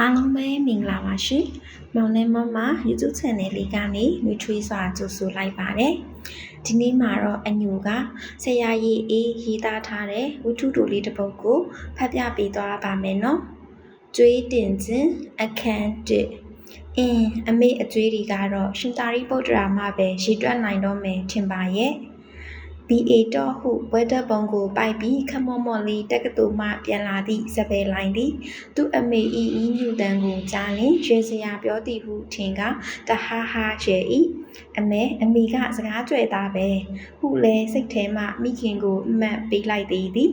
အားလုံးပဲမင်္ဂလာပါရှင်။မောင်နဲ့မမ YouTube Channel လေးကနေနှွေးထွေးစွာကြိုဆိုလိုက်ပါတယ်။ဒီနေ့မှာတော့အညူကဆရာရည်အေးရေးသားထားတဲ့ဝတ္ထုတိုလေးတစ်ပုဒ်ကိုဖတ်ပြပေးသွားပါမယ်နော်။ကျွေးတင်ခြင်းအခန်းတစ်အင်းအမေအကျွေးတွေကတော့ရှင်သာရိပုတ္တရာမှပဲရေတွက်နိုင်တော့မယ်ထင်ပါရဲ့။ BA တော့ဟုဘွဲတက်ပုံကိုပိုက်ပြီးခမော့မော့လေးတက္ကသိုလ်မှပြန်လာသည့်စပယ်လိုင်းသည် သူ့အမေဤဤညူတန်ကိုကြားလင်ရွှေစရာပြောသည်ဟုထင်ကတဟားဟားရဲ၏ အမေအမိကစကားကြွယ်သားပဲဟုလဲစိတ်ထဲမှမိခင်ကိုအမှတ်ပေးလိုက်သည်သည်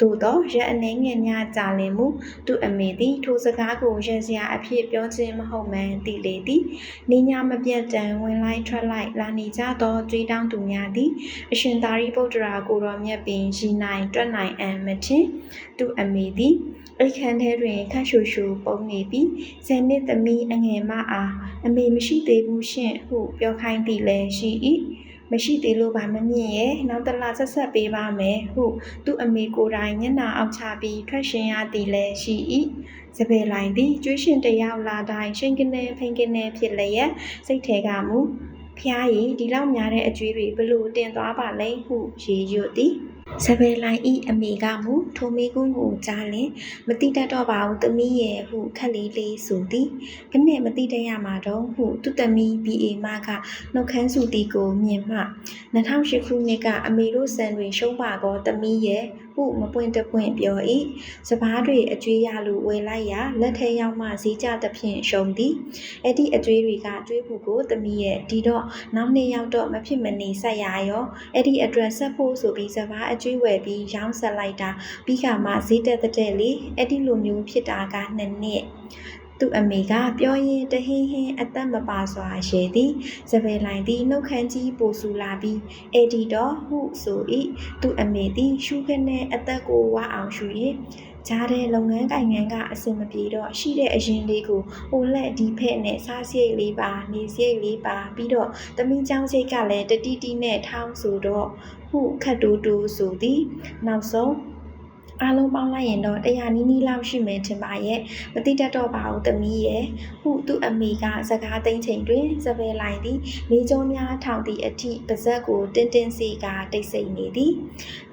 သို့သောရက်အနေငယ်များကြာလင်မူသူ့အမေသည်ထိုစကားကိုရက်စရာအဖြစ်ပြောခြင်းမဟုတ်မှန်သိလေသည်နေညာမပြတ်တမ်းဝင်လိုက်ထွက်လိုက်လာနေကြသောကြွေးတောင်းသူများသည်အရှင်သာရိပုတ္တရာကိုတော်မြတ်ပင်ရီနိုင်တွက်နိုင်အံမထင်သူ့အမေသည် အိခန်းထဲတွင်ခတ်ရှူရှူပုံနေပြီးဇန်နစ်သမီးအငယ်မအားအမေမရှိသေးဘူးရှင့်ဟုပြောခိုင်းသည်လည်းရှိ၏မရှိသေးလို့ပါမမြင်ရဲ့နောက်တလားဆက်ဆက်ပေးပါမယ်ဟုသူ့အမေကိုယ်တိုင်ညနာအောက်ချပြီးထွက်ရှင်ရသည်လည်းရှိ၏စပယ်လိုင်းသည်ကျွေးရှင်တယောက်လာတိုင်းရှင်ကနေဖိန်ကနေဖြစ်လျက်စိတ်ထဲကမူဖျားရည်ဒီလောက်များတဲ့အကျွေးတွေဘလို့တင်သွားပါလဲဟုရေရွတ်သည် စပယ်လိုင်းဤအမေကမူထိုမေကွန်းကိုကြားလင်မတိတတ်တော့ပါဘူးသမီးရဲ့ဟုခက်လေးလေးဆိုသည်ဘယ်နဲ့မတိတတ်ရမှာတော့ဟုသူ့သမီး BA မကနှုတ်ခမ်းစုတီကိုမြင်မှ2008ခုနှစ်ကအမေတို့ဆန်တွင်ရှုံးပါကောသမီးရဲ့ ဟုမပွင့်တပွင့်ပြော၏စပားတွေအကျွေးရလို့ဝယ်လိုက်ရာလက်ထဲရောက်မှဈေးကျသဖြင့်ရှုံသည်အဲ့ဒီအကျွေးတွေကကျွေးဖို့ကိုသမီးရဲ့ဒီတော့နောက်နေ့ရောက်တော့မဖြစ်မနေဆက်ရရောအဲ့ဒီအတွက်ဆက်ဖို့ဆိုပြီးစပားအကျွေးဝယ်ပြီးရောင်းဆက်လိုက်တာပြီးခါမှဈေးတက်တဲ့လေအဲ့ဒီလိုမျိုးဖြစ်တာကနှစ်နှစ် သူ့အမေကပြောရင်းတဟင်းဟင်းအသက်မပါစွာရေသည်စပယ်လိုင်သည်နှုတ်ခမ်းကြီးပိုဆူလာပြီးအေဒီတော်ဟုဆို၏သူ့အမေသည်ရှုခနဲ့အသက်ကိုဝါအောင်ရှု၍ဂျားတဲ့လုပ်ငန်းကိုင်ငန်းကအစင်မပြေတော့ရှိတဲ့အရင်လေးကိုဟိုလက်ဒီဖက်နဲ့စားစိတ်လေးပါနေစိတ်လေးပါပြီးတော့တမီးချောင်းစိတ်ကလည်းတတိတိနဲ့ထောင်းဆိုတော့ဟုခတ်တူတူဆိုသည်နောက်ဆုံး အားလုံးပေါင်းလိုက်ရင်တော့တရားနီးနီးလောက်ရှိမယ်ထင်ပါရဲ့မတိတတ်တော့ပါဘူးသမီးရဲ့ဟုသူ့အမေကစကားသိမ်းချိန်တွင်စပယ်လိုက်သည်မိကျုံးများထောင်သည့်အထိပါဇက်ကိုတင်းတင်းစီကတိတ်ဆိတ်နေသည်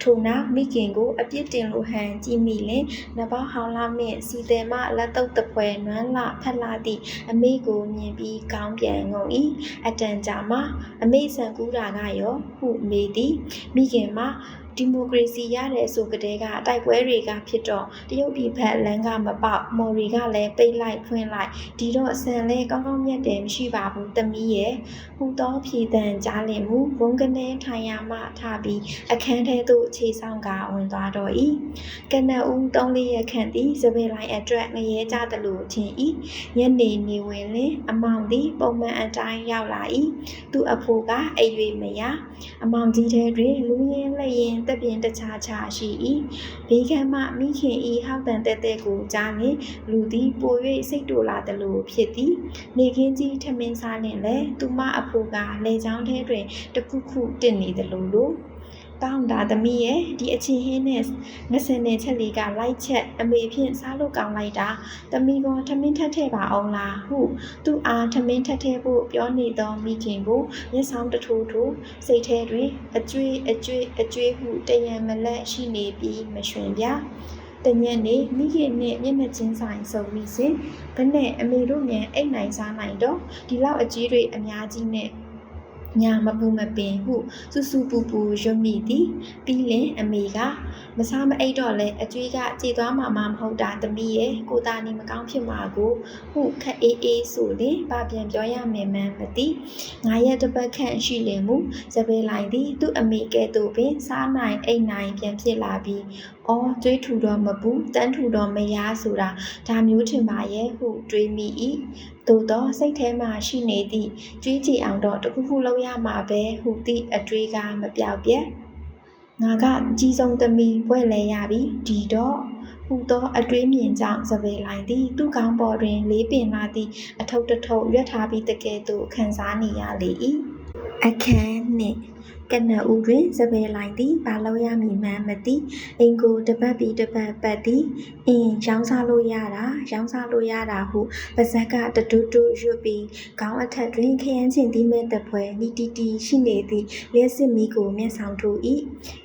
ထို့နောက်မိခင်ကိုအပြစ်တင်လိုဟန်ကြည့်မိလင်နဘောက်ဟောင်းလာနှင့်စီတယ်မလက်တုပ်တပွဲနွမ်းလာဖက်လာသည့်အမေကိုမြင်ပြီးကောင်းပြန်ငုံ၏အတန်ကြာမှအမေဆန်ကူးတာကရောဟုမေးသည်မိခင်မှာဒီမိုကရေစီရတဲ့ဆိုကြတဲ့ကတိုက်ပွဲတွေကဖြစ်တော့တရုတ်ပြည်ဖက်လမ်းကမပေါက်မော်ရီကလည်းပိတ်လိုက်ဖွင့်လိုက်ဒီတော့အဆန်လဲကောင်းကောင်းမြတ်တယ်မရှိပါဘူးသမီးရဲ့ဟူသောဖြေတန်ကြားလင်မူဘုံကနေထိုင်ရမှထပြီးအခန်းထဲသို့ခြေဆောင်ကဝင်သွားတော့၏ကနဦးသုံးလေးရက်ခန့်သည်စပယ်လိုက်အတွက်ငရဲကြသလိုထင်၏ညနေနေဝင်လင်အမောင်သည်ပုံမှန်အတိုင်းရောက်လာ၏သူ့အဖိုးကအိပ်၍မရအမောင်ကြီးထဲတွင်လူရင်းလက်ရင်တက်ပြင်းတခြားခြားရှိ၏ဘေးကမ်းမှမိခင်ဤဟောက်တန်တဲ့တဲ့ကိုကြားလင်လူသည်ပို၍စိတ်တူလာသလိုဖြစ်သည်နေခင်းကြီးထမင်းစားလင်လည်းသူမအဖိုးကလေချောင်းထဲတွင်တခုခုတင်နေသလိုလို တောင်းတာသမီးရဲ့ဒီအချင်းဟင်းနဲ့ငစင်တဲ့ချက်လေးကလိုက်ချက်အမေဖြင့်စားလို့ကောင်းလိုက်တာသမီးကထမင်းထက်ထဲပါအောင်လားဟုသူ့အားထမင်းထက်ထဲဖို့ပြောနေသောမိခင်ကိုမျက်စောင်းတထိုးထိုးစိတ်ထဲတွင်အကျွေးအကျွေးအကျွေးဟုတယံမလက်ရှိနေပြီးမရွှင်ပြတညက်နေမိခင်နဲ့မျက်နှာချင်းဆိုင်ဆုံမိစဉ်ဘနဲ့အမေတို့မြန်အိတ်နိုင်စားနိုင်တော့ဒီလောက်အကြီးတွေအများကြီးနဲ့ ညာမပူမပင်ဟုစူစူပူပူရွတ်မိသည်ပြီးလင်အမေကမစားမအိတ်တော့လဲအကျွေးကကြေသွားမှာမမဟုတ်တာသမီးရဲ့ကိုသားနေမကောင်းဖြစ်မှာကိုဟုခက်အေးအေးဆိုလင်ဗပြန်ပြောရမယ်မှန်းမသိငါရဲ့တပတ်ခန့်ရှိလင်မူစပယ်လိုက်သည်သူ့အမေကဲ့သို့ပင်စားနိုင်အိတ်နိုင်ပြန်ဖြစ်လာပြီးအော်ကျွေးထူတော့မပူတန်းထူတော့မရဆိုတာဒါမျိုးထင်ပါရဲ့ဟုတွေးမိ၏သို့သောစိတ်ထဲမှရှိနေသည့်ကြွေးကြည်အောင်တော့တခုခုလုပ်ရမှာပဲဟုသည့်အတွေးကမပြောက်ပြက်ငါကကြီးဆုံးသမီးဘွဲ့လဲရပြီဒီတော့ဟူသောအတွေးမြင်ကြောင့်စပယ်လိုက်သည်သူ့ကောင်းပေါ်တွင်လေးပင်လာသည့်အထုပ်တထုပ်ရွက်ထားပြီးတကယ်သို့ခံစားနေရလေ၏အခန်းနှင့်ကနဦးတွင်စပယ်လိုက်သည်ဘာလို့ရမည်မှန်းမသိအင်ကိုတပတ်ပြီးတပတ်ပတ်သည်အင်းရောင်းစားလို့ရတာရောင်းစားလို့ရတာဟုပါဇက်ကတတွတ်တွတ်ရွတ်ပြီးခေါင်းအထက်တွင်ခရမ်းချင်သီးမဲ့တပွဲနီတီတီရှိနေသည့်လျှက်စစ်မီကိုမျက်ဆောင်ထိုး၏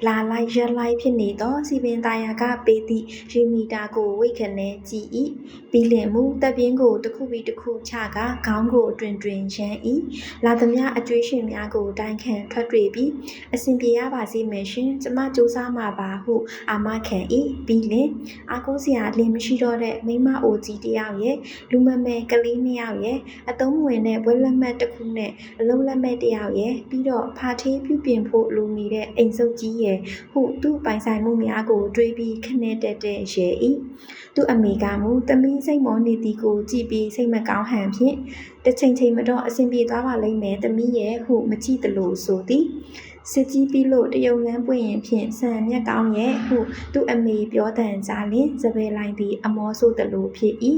လာလိုက်ရက်လိုက်ဖြစ်နေသောစီပင်သားယာကပေးသည့်ရေမီတာကိုဝိတ်ခနဲကြည်၏ပြီးလင်မူတပ်ပြင်းကိုတစ်ခုပြီးတစ်ခုချကခေါင်းကိုတွင်တွင်ရမ်း၏လာသမျှအကျွေးရှင်များကိုတိုင်ခံထွက်တွေ့ပြီးအစဉ်ပြေရပါစေမယ်ရှင်ကျမစူးစမ်းမှာပါဟု အာမခံ၏ပြီးလင်အာကိုစရာလင်းမရှိတော့တဲ့မိမအိုကြီးတယောက်ရဲ့လူမမဲကလေးနှစ်ယောက်ရဲ့အတုံးဝင်တဲ့ဘွဲလက်မှတ်တစ်ခုနဲ့အလုံးလက်မဲ့တယောက်ရဲ့ပြီးတော့ဖာထေးပြုပြင်ဖို့လိုနေတဲ့အိမ်စုပ်ကြီးရဲ့ဟုသူ့ပိုင်ဆိုင်မှုများကိုတွေးပြီးခနဲ့တက်တဲ့ရဲ့၏သူ့အမေကမူသမီးစိတ်မောနေသည်ကိုကြည့်ပြီးစိတ်မကောင်းဟန်ဖြင့်တစ်ချိန်ချိန်မတော့အဆင်ပြေသွားပါလိမ့်မယ်သမီးရဲ့ဟုမကြည့်သလိုဆိုသည်စစ်ကြီးပြီးလို့တယုံလန်းပွင့်ရင်ဖြင့်ဆန်မြက်ကောင်းရဲ့ဟုသူ့အမေပြောတန်ကြလင်စပယ်လိုက်သည်အမောဆိုသလိုဖြစ်၏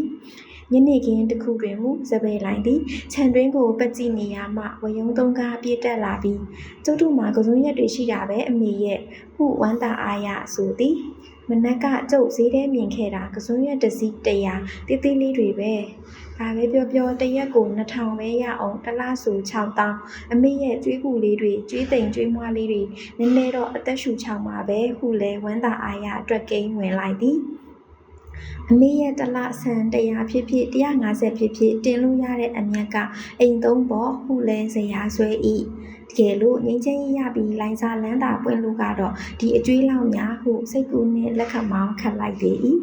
ညနေခင်းတစ်ခုတွင်မူစပယ်လိုက်သည်ခြံတွင်းကိုပတ်ကြည့်နေရမှဝယုံသုံးကားပြေးတက်လာပြီးကျုပ်တို့မှာကစုံရက်တွေရှိတာပဲအမေရဲ့ဟုဝမ်းသာအားရဆိုသည်မနက်ကကျုပ်ဈေးထဲမြင်ခဲ့တာကစုံရက်တစ်စီးတရာတိတိလေးတွေပဲဘာပဲပြောပြောတရက်ကို2000ပဲရအောင်တစ်လားဆို6000အမေရဲ့ကျွေးကူလေးတွေကျွေးသိမ်ကျွေးမွားလေးတွေနည်းနည်းတော့အသက်ရှူချောင်ပါပဲဟုလဲဝမ်းသာအားရအတွက်ကိန်းဝင်လိုက်သည် အမေရဲ့တစ်လဆန်100ဖြစ်ဖြစ်150ဖြစ်ဖြစ်တင်လို့ရတဲ့အမြက်ကအိမ်သုံးပေါ်ဟုလဲဇရာဆွဲ၏တကယ်လို့ငင်းချင်းရရပြီးလိုင်းစားလန်းတာပွင့်လို့ကတော့ဒီအကျွေးလောက်များဟုစိတ်ကူးနှင့်လက်ခမောင်းခတ်လိုက်ပေ၏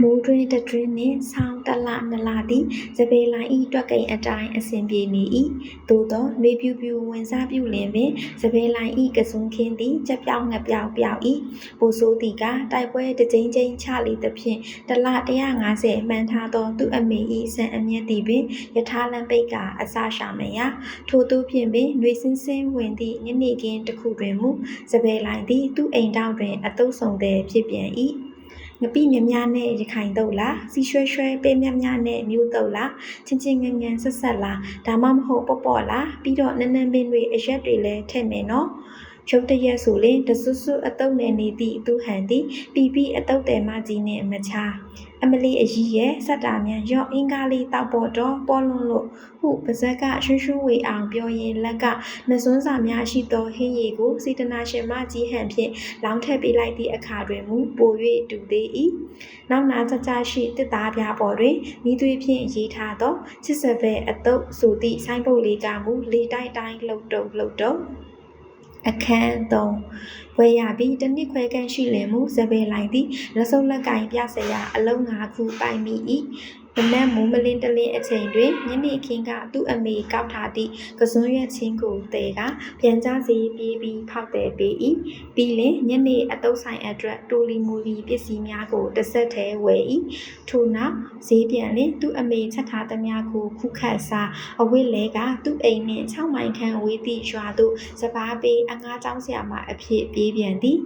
မိုးတွင်တတွင်နှင့်ဆောင်းတလနလသည်စပေလိုင်းဤတွက်ကိန်အတိုင်းအစဉ်ပြေနေ၏သို့သောနှွေပြူပြူဝင်စားပြူလင်ပင်စပေလိုင်းဤကစုံခင်းသည်ကြက်ပြောင်းငပြောင်ပြောင်၏ပိုဆိုးသည်ကတိုက်ပွဲတစ်ကြိမ်ကြိမ်ချလေသဖြင့်တလ150မှန်ထားသောသူအမေဤဆန်အမျက်သည်ပင်ယထာလန်ပိတ်ကအစရှာမရထို့သူဖြင့်ပင်နှွေစင်းစင်းဝင်သည့်ညနေခင်းတစ်ခုတွင်မူစပေလိုင်းသည်သူ့အိမ်တောင်တွင်အတုပ်ဆောင်သည်ဖြစ်ပြန်၏ ငပိမြများနဲ့ရခိုင်တုတ်လားစီရွှဲရွှဲပေးမြများနဲ့မျိုးတုတ်လားချင်းချင်းငန်းငန်းဆက်ဆက်လားဒါမှမဟုတ်ပေါ့ပေါ့လားပြီးတော့နန်းနန်းပင်တွေအရက်တွေလည်းထည့်မယ်နော် ရုပ်တရက်ဆိုရင်တဆွဆွအတုပ်နဲ့နေသည့်သူဟန်သည်ပီပီအတုပ်တယ်မကြီးနဲ့မချာအမလီအကြီးရဲ့စက်တာမြန်ရော့အင်္ဂါလေးတောက်ပေါ်တော့ပေါ်လွန်လို့ဟုပါဇက်ကရွှွှွှဝေအောင်ပြောရင်လက်ကမစွန်းစာများရှိသောဟင်းရည်ကိုစေတနာရှင်မကြီးဟန်ဖြင့်လောင်းထည့်ပေးလိုက်သည့်အခါတွင်မူပို၍တူသေး၏နောက်နာကြကြရှိတစ်သားပြားပေါ်တွင်မိသွေးဖြင့်ရေးထားသောချစ်စပယ်အတုပ်ဆိုသည့်ဆိုင်းပုတ်လေးကမူလေတိုက်တိုင်းလှုပ်တုပ်လှုပ်တုပ် အခန်း3ဝယ်ရပြီးတနစ်ခွဲခန့်ရှိလင်မူစပယ်လိုက်သည်လက်စုပ်လက်ကင်ပြဆရာအလုံး၅ခုပိုင်မိ၏ မနက်မိုးမလင်းတလင်းအချိန်တွင်ညနေခင်းကသူ့အမေကောက်ထားသည့်ကစွန်းရွက်ချင်းကိုတဲကပြန်ကြစီပြေးပြီးဖောက်တယ်ပေး၏ပြီးလင်ညနေအတုပ်ဆိုင်အတွက်တိုလီမူလီပစ္စည်းများကိုတစ်ဆက်တည်းဝယ်၏ထို့နောက်ဈေးပြန်လင်သူ့အမေချက်ထားသမျှကိုခုခတ်စားအဝတ်လဲကသူ့အိမ်နှင့်6မိုင်ခန့်ဝေးသည့်ရွာသို့စပားပေးအငားကြောင်းဆရာမအဖြစ်ပြေးပြန်သည်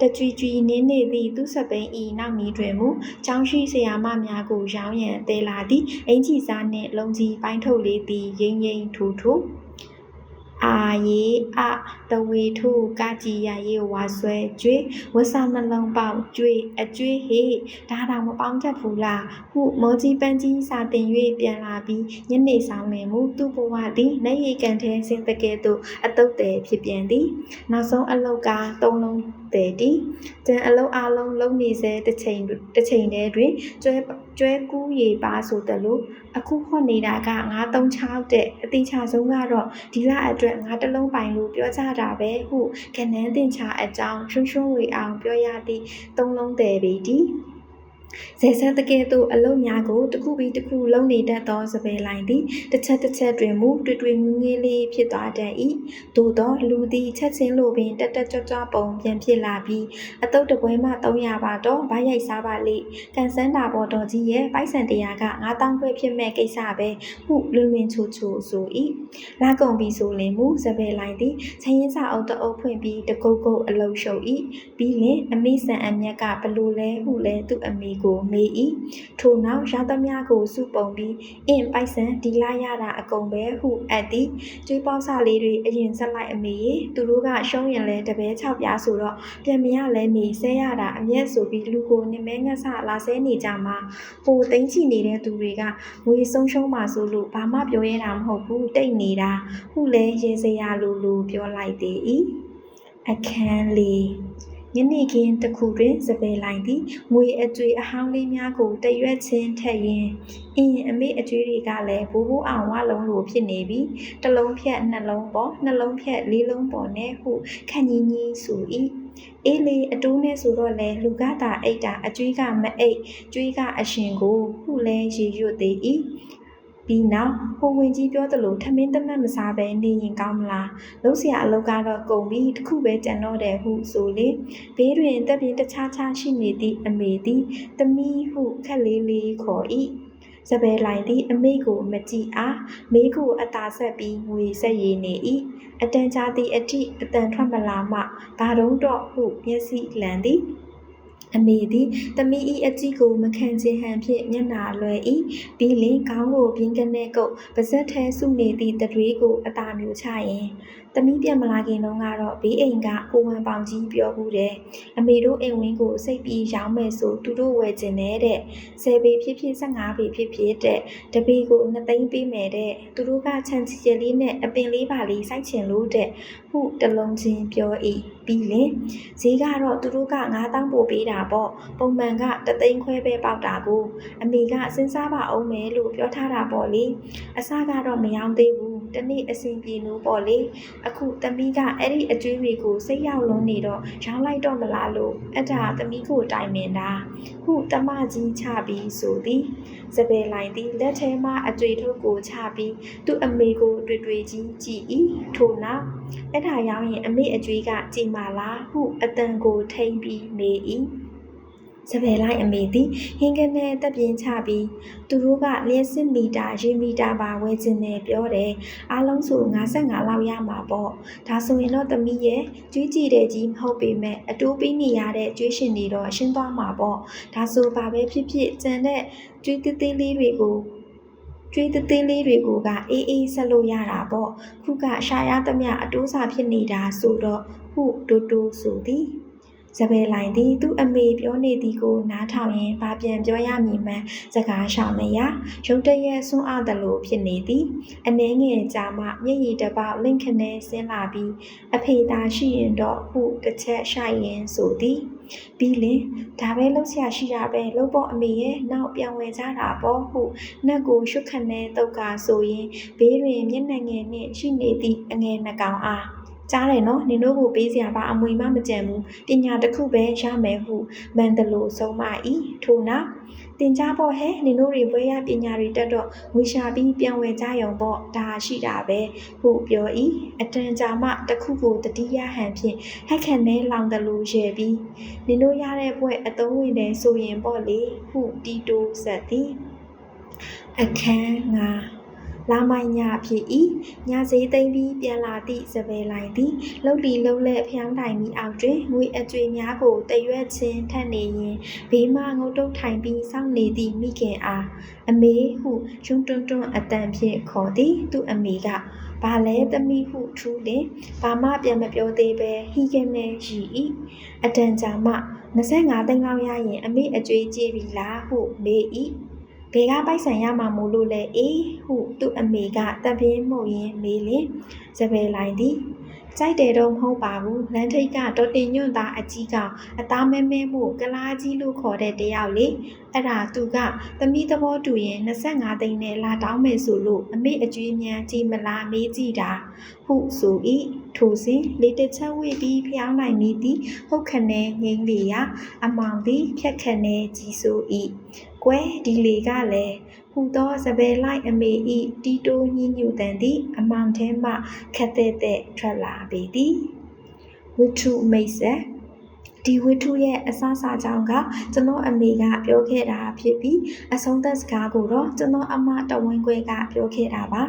တကြွီကြွီနင်းနေသည့်သူ့စပိန်ဤနောက်နီးတွင်မူကျောင်းရှိဆရာမများကိုရောင်းရန်သေးလာသည်အင်ကြီးစားနှင့်လုံးကြီးပိုင်းထုတ်လေးသည်ရိမ့်ရိမ့်ထူထူအာယေအတဝေထုကကြည်ရရေဝါဆွဲကျွေးဝဆနှလုံးပေါက်ကျွေးအကျွေးဟေဒါတော့မပေါင်းတတ်ဘူးလားဟုမောကြီးပန်းကြီးစာတင်၍ပြန်လာပြီးညနေဆောင်လင်မူသူ့ဘဝသည်နေရီကန်ထဲဆင်းတကဲ့သို့အတုတ်တယ်ဖြစ်ပြန်သည်နောက်ဆုံးအလုတ်ကသုံးလုံး တယ်တီတန်အလုံးအလုံးလုံးနေစေတစ်ချိန်တစ်ချိန်တည်းတွင်ကျွဲကျွဲကူးရေပါဆိုတယ်လို့အခုဟော့နေတာက936တဲ့အတိချဆုံးကတော့ဒီလအတွက်ငါတလုံးပိုင်လို့ပြောကြတာပဲဟုကနန်းတင်ချအကြောင်းရွှွှွှဝေအောင်ပြောရသည့်သုံးလုံးတယ်ပေတီ ဇေဆက်တကယ်သို့အလုံးများကိုတစ်ခုပြီးတစ်ခုလုံးနေတတ်သောစပယ်လိုင်းသည်တစ်ချက်တစ်ချက်တွင်မူတွေ့တွေ့ငင်းငင်းလေးဖြစ်သွားတတ်၏သို့သောလူသည်ချက်ချင်းလိုပင်တက်တက်ကြွကြွပုံပြန်ဖြစ်လာပြီးအတုတ်တပွဲမှ300ပါတော့ဗိုက်ရိုက်စားပါလေကန်ဆန်းတာပေါ်တော်ကြီးရဲ့ပိုက်ဆံတရားက9000ခွဲဖြစ်မဲ့ကိစ္စပဲဟုလွင်လွင်ချိုချိုဆို၏လာကုန်ပြီဆိုလင်မူစပယ်လိုင်းသည်ချင်းရင်စာအုပ်တအုပ်ဖွင့်ပြီးတကုတ်ကုတ်အလုံးရှုပ်၏ပြီးလင်အမိဆန်အမျက်ကဘလို့လဲဟုလဲသူ့အမိကိုမေး၏ထို့နောက်ရသမျှကိုစုပုံပြီးအင်းပိုက်ဆံဒီလာရတာအကုန်ပဲဟုအပ်သည်ကျွေးပေါက်စလေးတွေအရင်ဆက်လိုက်အမေရေသူတို့ကရှုံးရင်လဲတပဲ6ပြားဆိုတော့ပြန်မရလဲနေဆဲရတာအမျက်ဆိုပြီးလူကိုနမဲငတ်ဆလာဆဲနေကြမှာဟိုသိမ့်ချီနေတဲ့သူတွေကငွေဆုံးရှုံးမှဆိုလို့ဘာမှပြောရတာမဟုတ်ဘူးတိတ်နေတာဟုလဲရေစရာလိုလိုပြောလိုက်သေး၏အခန်းလေး ညနေခင်းတစ်ခုတွင်စပယ်လိုက်သည်ငွေအကျွေအဟောင်းလေးများကိုတရွက်ချင်းထက်ရင်းအင်းအမေအကျွေးတွေကလည်းဘိုးဘိုးအောင်ဝလုံးလိုဖြစ်နေပြီတစ်လုံးဖြတ်နှလုံးပေါ်နှလုံးဖြတ်လေးလုံးပေါ်နဲ့ဟုခန့်ကြီးကြီးဆို၏အေးလေအတိုးနဲ့ဆိုတော့လေလူကတာအိတ်တာအကျွေးကမအိတ်ကျွေးကအရှင်ကိုဟုလဲရေရွတ်သေး၏ ပြီးနောက်ဟိုဝင်ကြီးပြောသလိုထမင်းတမတ်မစားဘဲနေရင်ကောင်းမလားလုံးစရာအလုပ်ကတော့ကုန်ပြီတခုပဲကြံတော့တယ်ဟုဆိုလေဘေးတွင်တက်ပြင်းတခြားခြားရှိနေသည့်အမေသည်သမီးဟုခက်လေးလေးခေါ်၏စပယ်လိုက်သည့်အမေကိုမကြည့်အားမေးကိုအသာဆက်ပြီးငွေဆက်ရည်နေ၏အတန်ကြာသည့်အထိအတန်ထွက်မလာမှဘာတုံးတော့ဟုမျက်စိလန်သည် အမေသည်သမီးဤအကြည့်ကိုမခံချင်ဟန်ဖြင့်မျက်နာလွယ်၏ပြီးလင်ခေါင်းကိုပြင်းကနေကုတ်ပါဇက်ထဲစုနေသည့်တတွေးကိုအသာမျိုးချရင်သမီးပြန်မလာခင်တုန်းကတော့ဘေးအိမ်ကကိုဝန်ပေါင်ကြီးပြောဘူးတယ်အမေတို့အိမ်ဝင်းကိုစိတ်ပြီးရောင်းမယ်ဆိုသူတို့ဝယ်ကျင်တယ်တဲ့ဆယ်ပေဖြစ်ဖြစ်15ပေဖြစ်ဖြစ်တဲ့တပေကို2သိန်းပေးမယ်တဲ့သူတို့ကချန်ချီကျလေးနဲ့အပင်လေးပါလေးစိုက်ချင်လို့တဲ့ဟုတလုံးချင်းပြော၏ပြီးလင်ဈေးကတော့သူတို့က9000ပို့ပေးတာပေါ့ပုံမှန်ကတသိန်းခွဲပဲပေါက်တာကိုအမေကစဉ်းစားပါအောင်မယ်လို့ပြောထားတာပေါ့လေအစကတော့မယောင်းသေးဘူးတနေ့အစဉ်ပြေလို့ပေါ့လေအခုသမီးကအဲ့ဒီအကျွေးတွေကိုစိတ်ရောက်လွန်းနေတော့ရောင်းလိုက်တော့မလားလို့အဲ့ဒါသမီးကိုတိုင်ပင်တာဟုတမကြီးချပြီးဆိုသည် စပယ်လိုက်သည်လက်ထဲမှအကျွေးထုတ်ကိုချပြီးသူ့အမေကိုတွေ့တွေ့ကြီးကြည့်၏ထို့နောက်အဲ့ဒါရောင်းရင်အမေအကျွေးကကြည်မာလားဟုအတန်ကိုထိမ့်ပြီးမေး၏ စပယ်လိုက်အမေသည်ဟင်းကနေတက်ပြင်းချပြီးသူတို့ကလျှက်စစ်မီတာရေမီတာပါဝယ်ခြင်းနဲ့ပြောတယ်အားလုံးဆို55လောက်ရမှာပေါ့ဒါဆိုရင်တော့သမီးရဲ့ကျွေးကြည့်တဲ့ကြီးမဟုတ်ပေမဲ့အတိုးပေးနေရတဲ့ကျွေးရှင်တွေတော့ရှင်းသွားမှာပေါ့ဒါဆိုဘာပဲဖြစ်ဖြစ်ကြံတဲ့ကျွေးသေးသေးလေးတွေကိုကျွေးသေးသေးလေးတွေကိုကအေးအေးဆက်လို့ရတာပေါ့ခုကရှာရသမျှအတိုးစာဖြစ်နေတာဆိုတော့ဟုတူတူဆိုသည် စပယ်လိုင်သည်သူ့အမေပြောနေသည်ကိုနားထောင်ရင်ဘာပြန်ပြောရမည်မှန်းစကားရှောင်မရရုတ်တရက်ဆွန့်အားသလိုဖြစ်နေသည်အနှဲငယ်ကြာမှမျက်ရည်တစ်ပေါက်လင့်ခနဲဆင်းလာပြီးအဖေသာရှိရင်တော့ဟုတစ်ချက်ရှိုက်ရင်ဆိုသည်ပြီးလင်ဒါပဲလှုပ်ရှားရှိတာပဲလှုပ်ဖို့အမေရဲ့နောက်ပြန်ဝင်ကြတာပေါ့ဟုနှက်ကိုရှုခနဲတုတ်ကဆိုရင်ဘေးတွင်မျက်နှာငယ်နှင့်ရှိနေသည့်အငယ်နှကောင်အား ကြားတယ်နော်နင်တို့ကိုပေးစရာဘာအမွေမှမကြံဘူးပညာတစ်ခုပဲရမယ်ဟုမန်တလိုဆုံးမ၏ထို့နောက်တင်ကြပေါ့ဟဲ့နင်တို့တွေဘွဲရပညာတွေတက်တော့ငွေရှာပြီးပြန်ဝယ်ကြရုံပေါ့ဒါရှိတာပဲဟုပြော၏အတန်ကြာမှတစ်ခုကိုတတိယဟန်ဖြင့်ဟက်ခန်နဲလောင်တလူရဲပြီးနင်တို့ရတဲ့ဘွဲအသုံးဝင်တယ်ဆိုရင်ပေါ့လေဟုတီတိုဆက်သည်အခန်းငါ လာမိုင်ညဖြစ်၏ညစေးသိမ့်ပြီးပြန်လာသည့်စပယ်လိုက်သည်လှုပ်လီလှုပ်လက်ဖျောင်းတိုင်ပြီးအောက်တွင်ငွေအကျွေများကိုတရွက်ချင်းထက်နေရင်ဘေးမှငုတ်တုတ်ထိုင်ပြီးစောင့်နေသည့်မိခင်အားအမေဟုကျွန်းတွန်းတွန်းအတန်ဖြင့်ခေါ်သည်သူ့အမေကဘာလဲသမီးဟုထူးလင်ဘာမှပြန်မပြောသေးပဲဟီကနေရီ၏အတန်ကြာမှ25သိန်းလောက်ရရင်အမေအကျွေးကြည့်ပြီလားဟုမေး၏ ဘယ်ကပိုက်ဆံရမှာမို့လို့လဲအေးဟုသူ့အမေကတပ်ပြင်းမှုတ်ရင်းမေးလင်စပယ်လိုက်သည်ကြိုက်တယ်တော့မဟုတ်ပါဘူးလမ်းထိပ်ကတော်တင်ညွန့်သားအကြီးကောင်အသားမဲမဲမှုကလားကြီးလို့ခေါ်တဲ့တယောက်လေအဲ့ဒါသူကသမီးသဘောတူရင်25သိန်းနဲ့လာတောင်းမယ်ဆိုလို့အမေအကျွေးမြန်ကြည်မလားမေးကြည့်တာဟုဆို၏ထိုစဉ်လေတချက်ဝေပြီးဖျောင်းနိုင်မိသည်ဟုတ်ခနဲငိမ့်လီယာအမောင်သည်ဖြက်ခနဲကြီးဆို၏ ကွယ်ဒီလေကလည်းဟူသောစပယ်လိုက်အမေဤတီတိုးညင်းညူတန်သည် အမောင်ထဲမှခက်တဲ့တဲ့ထွက်လာပေသည်ဝိထုမိတ်ဆက် ဒီဝတ္ထုရဲ့အစစာကြောင့်ကကျွန်တော်အမေကပြောခဲ့တာဖြစ်ပြီးအဆုံးသက်စကားကိုတော့ကျွန်တော်အမတဝင်းခွဲကပြောခဲ့တာပါ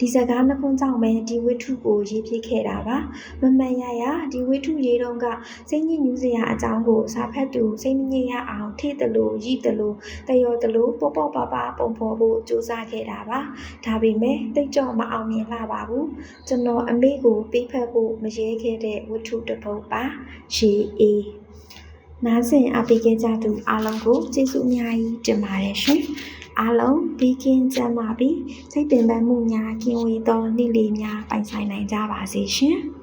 ဒီစကားနှစ်ခုကြောင့်ပဲဒီဝတ္ထုကိုရေးဖြစ်ခဲ့တာပါမမှန်ရရဒီဝတ္ထုရေးတော့ကစိတ်ညစ်ညူးစရာအကြောင်းကိုစာဖတ်သူစိတ်မငြိမ်ရအောင်ထိတယ်လို့ရည်တယ်လို့တယောတယ်လို့ပေါ့ပေါ့ပါပါပုံဖော်ဖို့စူးစမ်းခဲ့တာပါဒါပေမဲ့တိတ်ကြောမအောင်မြင်လာပါဘူးကျွန်တော်အမေကိုပေးဖက်ဖို့မရဲခဲ့တဲ့ဝတ္ထုတစ်ပုဒ်ပါရှေးအေး နားဆင်အားပေးခဲ့ကြသူအားလုံးကိုကျေးဇူးအများကြီးတင်ပါတယ်ရှင်။အားလုံးဘေးကင်းကြပါပြီးစိတ်ပင်ပန်းမှုများကင်းဝေးသောနေ့လေးများပိုင်ဆိုင်နိုင်ကြပါစေရှင်။